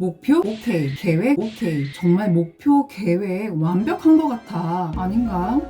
목표? 오케이. 계획? 오케이. 정말 목표, 계획 완벽한 것 같아. 아닌가?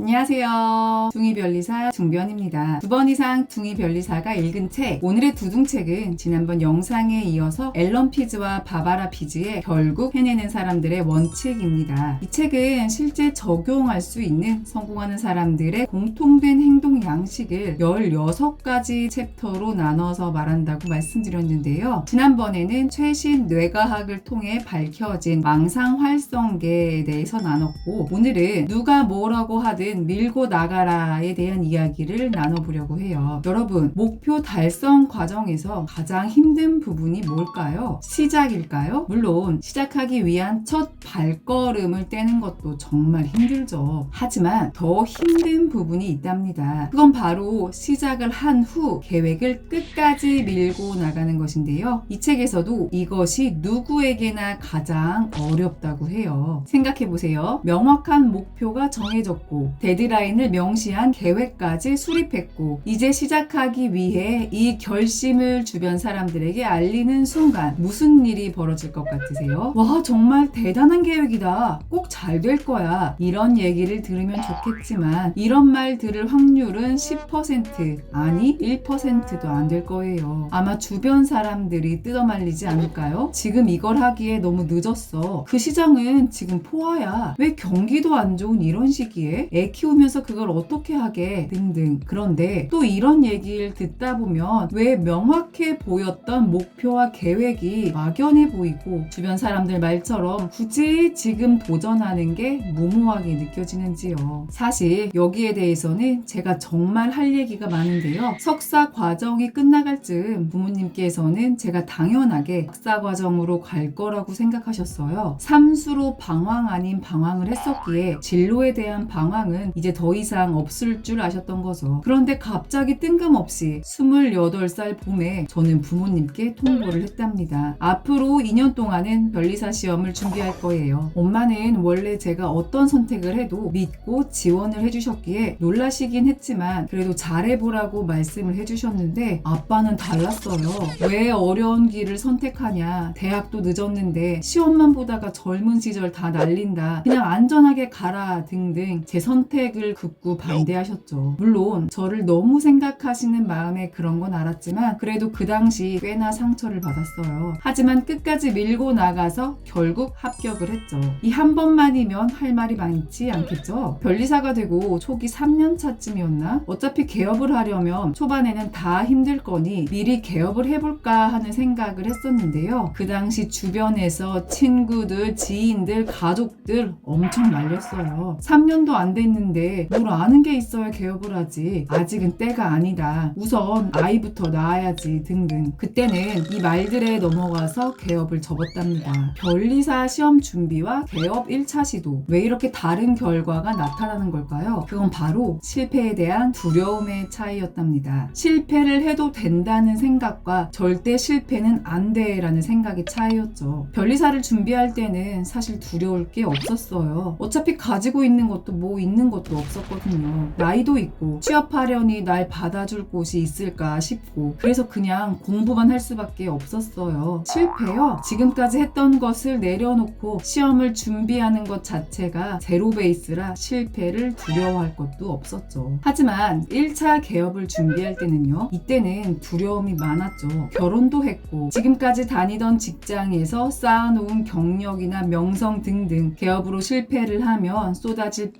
안녕하세요. 둥이별리사 중변입니다. 두 번 이상 둥이별리사가 읽은 책. 오늘의 두둥책은 지난번 영상에 이어서 앨런 피즈와 바바라 피즈의 결국 해내는 사람들의 원칙입니다. 이 책은 실제 적용할 수 있는 성공하는 사람들의 공통된 행동 양식을 16가지 챕터로 나눠서 말한다고 말씀드렸는데요. 지난번에는 최신 뇌과학을 통해 밝혀진 망상 활성계에 대해서 나눴고 오늘은 누가 뭐라고 하든 밀고 나가라에 대한 이야기를 나눠보려고 해요. 여러분, 목표 달성 과정에서 가장 힘든 부분이 뭘까요? 시작일까요? 물론 시작하기 위한 첫 발걸음을 떼는 것도 정말 힘들죠. 하지만 더 힘든 부분이 있답니다. 그건 바로 시작을 한 후 계획을 끝까지 밀고 나가는 것인데요. 이 책에서도 이것이 누구에게나 가장 어렵다고 해요. 생각해 보세요. 명확한 목표가 정해졌고 데드라인을 명시한 계획까지 수립했고 이제 시작하기 위해 이 결심을 주변 사람들에게 알리는 순간 무슨 일이 벌어질 것 같으세요? 와 정말 대단한 계획이다. 꼭 잘 될 거야. 이런 얘기를 들으면 좋겠지만 이런 말 들을 확률은 10% 아니 1%도 안 될 거예요. 아마 주변 사람들이 뜯어말리지 않을까요? 지금 이걸 하기에 너무 늦었어. 그 시장은 지금 포화야. 왜 경기도 안 좋은 이런 시기에 애 키우면서 그걸 어떻게 하게 등등. 그런데 또 이런 얘기를 듣다 보면 왜 명확해 보였던 목표와 계획이 막연해 보이고 주변 사람들 말처럼 굳이 지금 도전하는 게 무모하게 느껴지는지요. 사실 여기에 대해서는 제가 정말 할 얘기가 많은데요. 석사 과정이 끝나갈 즈음 부모님께서는 제가 당연하게 박사 과정으로 갈 거라고 생각하셨어요. 삼수로 방황 아닌 방황을 했었기에 진로에 대한 방황 은 이제 더 이상 없을 줄 아셨던 거죠. 그런데 갑자기 뜬금없이 28살 봄에 저는 부모님께 통보를 했답니다. 앞으로 2년 동안은 변리사 시험을 준비할 거예요. 엄마는 원래 제가 어떤 선택을 해도 믿고 지원을 해주셨기에 놀라시긴 했지만 그래도 잘해보라고 말씀을 해주셨는데 아빠는 달랐어요. 왜 어려운 길을 선택하냐. 대학도 늦었는데 시험만 보다가 젊은 시절 다 날린다. 그냥 안전하게 가라 등등 제 선 택을 극구 반대하셨죠. 물론 저를 너무 생각하시는 마음에 그런 건 알았지만 그래도 그 당시 꽤나 상처를 받았어요. 하지만 끝까지 밀고 나가서 결국 합격을 했죠. 이 한 번만이면 할 말이 많지 않겠죠? 변리사가 되고 초기 3년 차쯤이었나? 어차피 개업을 하려면 초반에는 다 힘들 거니 미리 개업을 해볼까 하는 생각을 했었는데요. 그 당시 주변에서 친구들, 지인들, 가족들 엄청 말렸어요. 3년도 안 됐는데 뭘 아는 게 있어야 개업을 하지. 아직은 때가 아니다. 우선 아이부터 낳아야지 등등. 그때는 이 말들에 넘어가서 개업을 접었답니다. 변리사 시험 준비와 개업 1차 시도. 왜 이렇게 다른 결과가 나타나는 걸까요? 그건 바로 실패에 대한 두려움의 차이였답니다. 실패를 해도 된다는 생각과 절대 실패는 안 돼라는 생각의 차이였죠. 변리사를 준비할 때는 사실 두려울 게 없었어요. 어차피 가지고 있는 것도 뭐 있는 것도 없었거든요. 나이도 있고 취업하려니 날 받아줄 곳이 있을까 싶고 그래서 그냥 공부만 할 수밖에 없었어요. 실패요? 지금까지 했던 것을 내려놓고 시험을 준비하는 것 자체가 제로 베이스라 실패를 두려워할 것도 없었죠. 하지만 1차 개업을 준비할 때는요. 이때는 두려움이 많았죠. 결혼도 했고 지금까지 다니던 직장에서 쌓아놓은 경력이나 명성 등등 개업으로 실패를 하면 쏟아질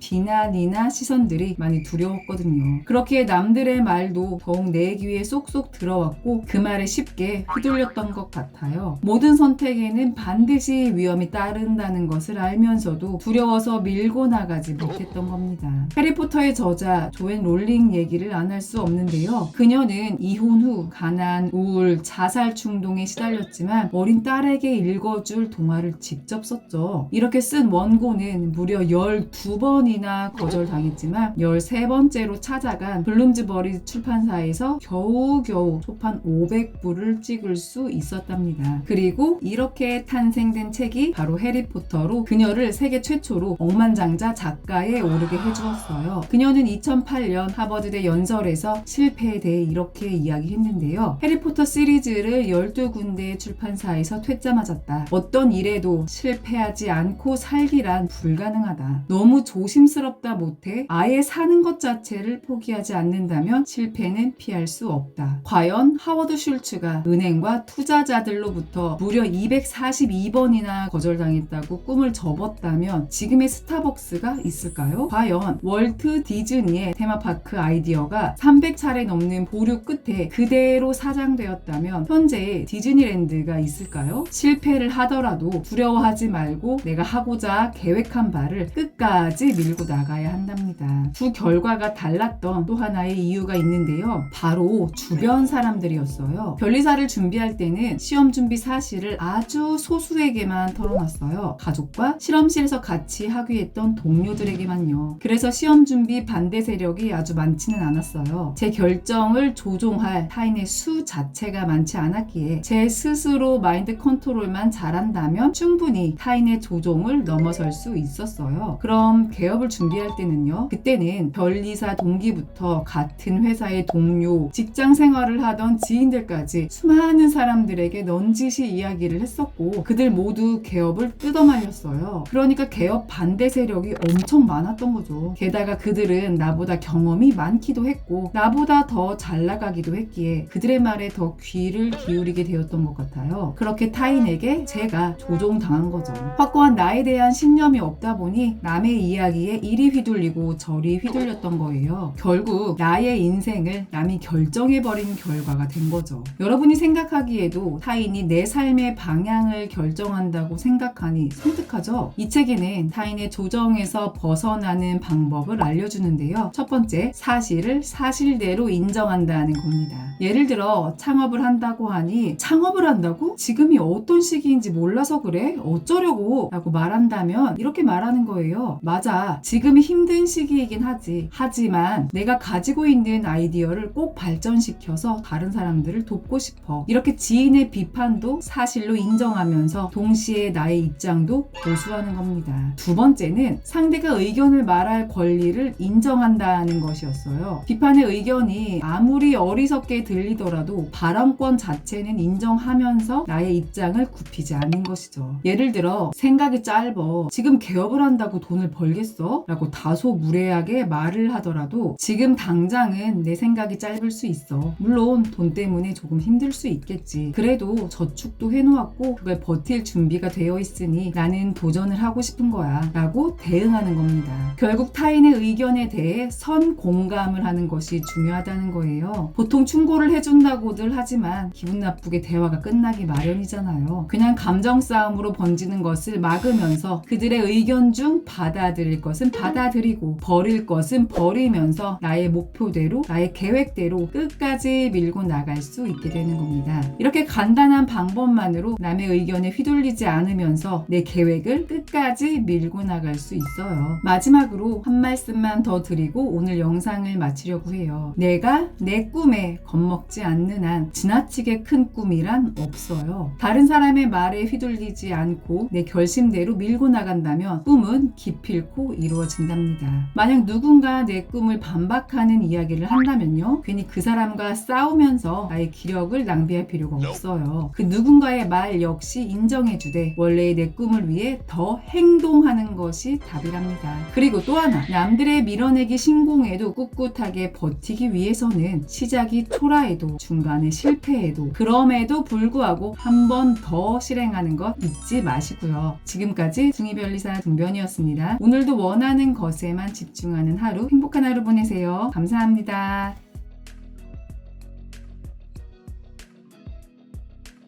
비난이나 시선들이 많이 두려웠거든요. 그렇기에 남들의 말도 더욱 내 귀에 쏙쏙 들어왔고 그 말에 쉽게 휘둘렸던 것 같아요. 모든 선택에는 반드시 위험이 따른다는 것을 알면서도 두려워서 밀고 나가지 못했던 겁니다. 해리포터의 저자 조앤 롤링 얘기를 안 할 수 없는데요. 그녀는 이혼 후 가난, 우울, 자살 충동에 시달렸지만 어린 딸에게 읽어줄 동화를 직접 썼죠. 이렇게 쓴 원고는 무려 12번이나 거절당했지만 13번째로 찾아간 블룸즈버리 출판사에서 겨우겨우 초판 500부를 찍을 수 있었답니다. 그리고 이렇게 탄생된 책이 바로 해리포터로 그녀를 세계 최초로 억만장자 작가에 오르게 해주었어요. 그녀는 2008년 하버드대 연설에서 실패에 대해 이렇게 이야기했는데요. 해리포터 시리즈를 12군데의 출판사에서 퇴짜 맞았다. 어떤 일에도 실패하지 않고 살기란 불가능하다. 너무 조심스럽다 못해 아예 사는 것 자체를 포기하지 않는다면 실패는 피할 수 없다. 과연 하워드 슐츠가 은행과 투자자들로부터 무려 242번이나 거절당했다고 꿈을 접었다면 지금의 스타벅스가 있을까요? 과연 월트 디즈니의 테마파크 아이디어가 300차례 넘는 보류 끝에 그대로 사장되었다면 현재의 디즈니랜드가 있을까요? 실패를 하더라도 두려워하지 말고 내가 하고자 계획한 바를 끝까지 밀고 나가 야 한답니다. 두 결과가 달랐던 또 하나의 이유가 있는데요. 바로 주변 사람들이었어요. 변리사를 준비할 때는 시험 준비 사실을 아주 소수에게만 털어놨어요. 가족과 실험실에서 같이 학위했던 동료들에게만요. 그래서 시험 준비 반대 세력이 아주 많지는 않았어요. 제 결정을 조종할 타인의 수 자체가 많지 않았기에 제 스스로 마인드 컨트롤만 잘한다면 충분히 타인의 조종을 넘어설 수 있었어요. 그럼 개업을 준비할 때는요. 그때는 변리사 동기부터 같은 회사의 동료, 직장 생활을 하던 지인들까지 수많은 사람들에게 넌지시 이야기를 했었고 그들 모두 개업을 뜯어말렸어요. 그러니까 개업 반대 세력이 엄청 많았던 거죠. 게다가 그들은 나보다 경험이 많기도 했고 나보다 더 잘 나가기도 했기에 그들의 말에 더 귀를 기울이게 되었던 것 같아요. 그렇게 타인에게 제가 조종당한 거죠. 확고한 나에 대한 신념이 없다 보니 남의 이야기에 이리 휘둘리고 저리 휘둘렸던 거예요. 결국 나의 인생을 남이 결정해버린 결과가 된 거죠. 여러분이 생각하기에도 타인이 내 삶의 방향을 결정한다고 생각하니 섬뜩하죠? 이 책에는 타인의 조정에서 벗어나는 방법을 알려주는데요. 첫 번째, 사실을 사실대로 인정한다는 겁니다. 예를 들어 창업을 한다고 하니 창업을 한다고? 지금이 어떤 시기인지 몰라서 그래? 어쩌려고? 라고 말한다면 이렇게 말하는 거예요. 맞아. 지금이 힘든 시기이긴 하지. 하지만 내가 가지고 있는 아이디어를 꼭 발전시켜서 다른 사람들을 돕고 싶어. 이렇게 지인의 비판도 사실로 인정하면서 동시에 나의 입장도 고수하는 겁니다. 두 번째는 상대가 의견을 말할 권리를 인정한다는 것이었어요. 비판의 의견이 아무리 어리석게 들리더라도 발언권 자체는 인정하면서 나의 입장을 굽히지 않는 것이죠. 예를 들어 생각이 짧아 지금 개업을 한다고 돈을 벌겠어? 라고 다소 무례하게 말을 하더라도 지금 당장은 내 생각이 짧을 수 있어. 물론 돈 때문에 조금 힘들 수 있겠지. 그래도 저축도 해놓았고 그걸 버틸 준비가 되어 있으니 나는 도전을 하고 싶은 거야. 라고 대응하는 겁니다. 결국 타인의 의견에 대해 선 공감을 하는 것이 중요하다는 거예요. 보통 충고 를 해준다고들 하지만 기분 나쁘게 대화가 끝나기 마련이잖아요. 그냥 감정 싸움으로 번지는 것을 막으면서 그들의 의견 중 받아들일 것은 받아들이고 버릴 것은 버리면서 나의 목표대로 나의 계획대로 끝까지 밀고 나갈 수 있게 되는 겁니다. 이렇게 간단한 방법만으로 남의 의견에 휘둘리지 않으면서 내 계획을 끝까지 밀고 나갈 수 있어요. 마지막으로 한 말씀만 더 드리고 오늘 영상을 마치려고 해요. 내가 내 꿈에 겁먹지 않는 한 지나치게 큰 꿈이란 없어요. 다른 사람의 말에 휘둘리지 않고 내 결심대로 밀고 나간다면 꿈은 기필코 이루어진답니다. 만약 누군가 내 꿈을 반박하는 이야기를 한다면요. 괜히 그 사람과 싸우면서 나의 기력을 낭비할 필요가 없어요. 그 누군가의 말 역시 인정해주되 원래의 내 꿈을 위해 더 행동하는 것이 답이랍니다. 그리고 또 하나 남들의 밀어내기 신공에도 꿋꿋하게 버티기 위해서는 시작이 초라 해도 중간에 실패해도 그럼에도 불구하고 한 번 더 실행하는 것 잊지 마시고요. 지금까지 중이별리사 중변이었습니다. 오늘도 원하는 것에만 집중하는 하루 행복한 하루 보내세요. 감사합니다.